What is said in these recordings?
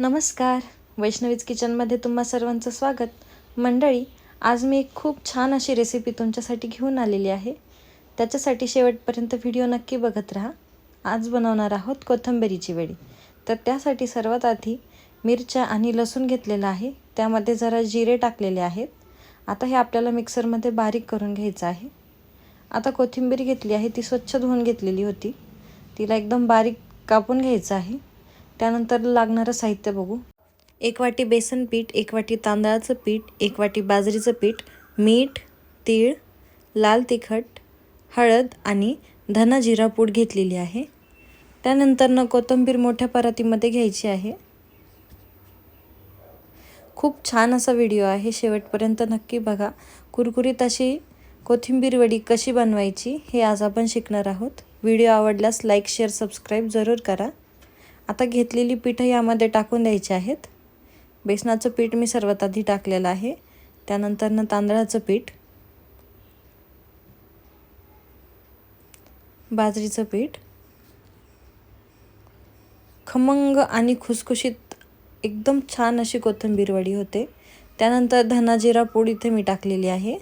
नमस्कार. वैष्णवीज किचनमध्ये तुम्हा सर्वांचं स्वागत. मंडळी आज मी एक खूप छान अशी रेसिपी तुमच्यासाठी घेऊन आलेली आहे. त्याच्यासाठी शेवटपर्यंत व्हिडिओ नक्की बघत राहा. आज बनवणार आहोत कोथिंबिरीची वडी. तर त्यासाठी सर्वात आधी मिरच्या आणि लसूण घेतलेला आहे. त्यामध्ये जरा जिरे टाकलेले आहेत. आता हे आपल्याला मिक्सरमध्ये बारीक करून घ्यायचं आहे. आता कोथिंबीर घेतली आहे. ती स्वच्छ धुवून घेतलेली होती. तिला एकदम बारीक कापून घ्यायचं आहे. त्यानंतर लागणारं साहित्य बघू. एक वाटी बेसन पीठ एक वाटी तांदळाचं पीठ एक वाटी बाजरीचं पीठ मीठ तीळ लाल तिखट हळद आणि धना जिरा पूड घेतलेली आहे. त्यानंतरनं कोथिंबीर मोठ्या परातीमध्ये घ्यायची आहे. खूप छान असा व्हिडिओ आहे. शेवटपर्यंत नक्की बघा. कुरकुरीत अशी कोथिंबीर वडी कशी बनवायची हे आज आपण शिकणार आहोत. व्हिडिओ आवडल्यास लाईक शेअर सबस्क्राईब जरूर करा. आता घेतलेली पीठं यामध्ये टाकून द्यायची आहेत. बेसनाचं पीठ मी सर्वात आधी टाकलेलं आहे. त्यानंतरनं तांदळाचं पीठ. बाजरीचं पीठ. खमंग आणि खुसखुशीत एकदम छान अशी कोथिंबीर वडी होते. त्यानंतर धनाजिरा पूड इथे मी टाकलेली आहे.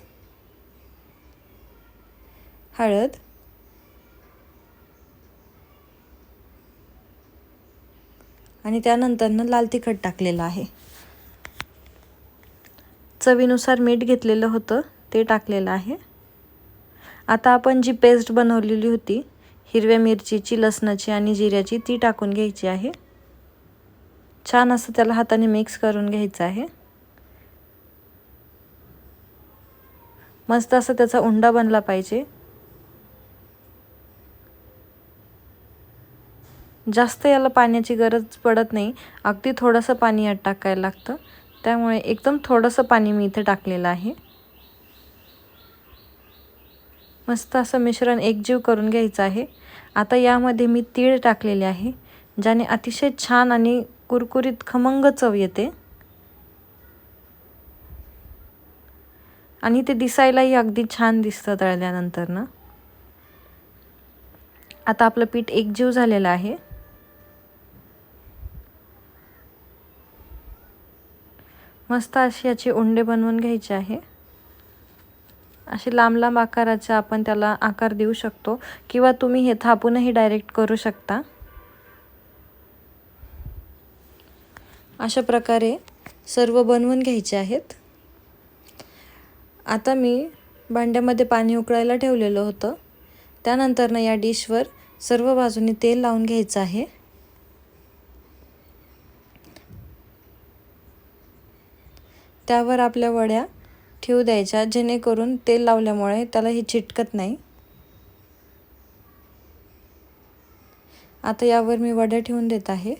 हळद. आणि त्यानंतरनं लाल तिखट टाकलेलं आहे. चवीनुसार मीठ घेतलेलं होतं ते टाकलेलं आहे. आता आपण जी पेस्ट बनवलेली होती हिरव्या मिरचीची लसणाची आणि जिऱ्याची ती टाकून घ्यायची आहे. छान असं त्याला हाताने मिक्स करून घ्यायचं आहे. मस्त असं त्याचा उंडा बनला पाहिजे. जास्त याला पाण्याची गरज पडत नाही. अगदी थोडंसं पाणी यात टाकायला लागतं. त्यामुळे एकदम थोडंसं पाणी मी इथे टाकलेलं आहे. मस्त असं मिश्रण एकजीव करून घ्यायचं आहे. आता यामध्ये मी तीळ टाकलेले आहे ज्याने अतिशय छान आणि कुरकुरीत खमंग चव येते. आणि ते दिसायलाही अगदी छान दिसतं तळल्यानंतर ना आता आपलं पीठ एकजीव झालेलं आहे. मस्त अशी याचे उंडे बनवून घ्यायचे आहे. असे लांब लांब आकाराचे आपण त्याला आकार देऊ शकतो किंवा तुम्ही हे थापूनही डायरेक्ट करू शकता. अशा प्रकारे सर्व बनवून घ्यायचे आहेत. आता मी भांड्यामध्ये पाणी उकळायला ठेवलेलं होतं. त्यानंतरनं या डिशवर सर्व बाजूने तेल लावून घ्यायचं आहे. त्यावर आपल्या वड्या ठेवू द्यायच्या जेणेकरून तेल लावल्यामुळे त्याला हे चिटकत नाही. आता यावर मी वड्या ठेवून देत आहे.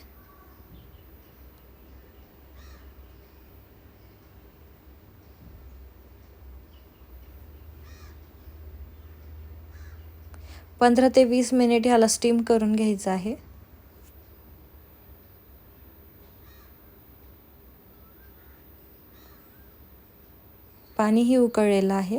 पंधरा ते वीस मिनिट ह्याला स्टीम करून घ्यायचं आहे. पाणीही उकळलेलं आहे.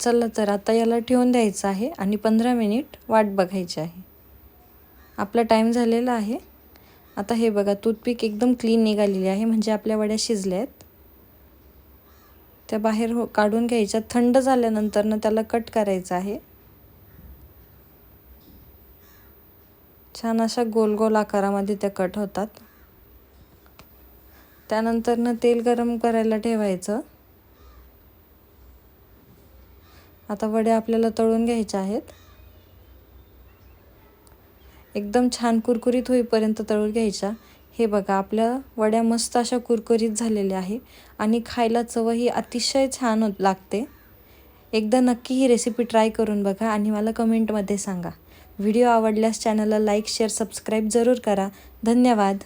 चला तर आता याला ठेवून द्यायचं आहे आणि पंधरा मिनिट वाट बघायची आहे. आपला टाईम झालेला आहे. आता हे बघा टूथपिक एकदम क्लीन निघालेली आहे म्हणजे आपल्या वड्या शिजल्या आहेत. त्या बाहेर हो काढून घ्यायच्या. थंड झाल्यानंतरनं त्याला कट करायचं आहे. छान अशा गोल गोल आकारामध्ये त्या कट होतात. त्यानंतरनं तेल गरम करायला ठेवायचं. आता वड्या आपल्याला तळून घ्यायच्या आहेत. एकदम छान कुरकुरीत होईपर्यंत तळून घ्यायच्या. हे बघा आपल्या वड्या मस्त अशा कुरकुरीत झालेल्या आहे आणि खायला चवही अतिशय छान लागते. एकदा नक्की ही रेसिपी ट्राय करून बघा आणि मला कमेंटमध्ये सांगा. व्हिडिओ आवडल्यास चॅनलला लाईक शेअर सबस्क्राईब जरूर करा. धन्यवाद.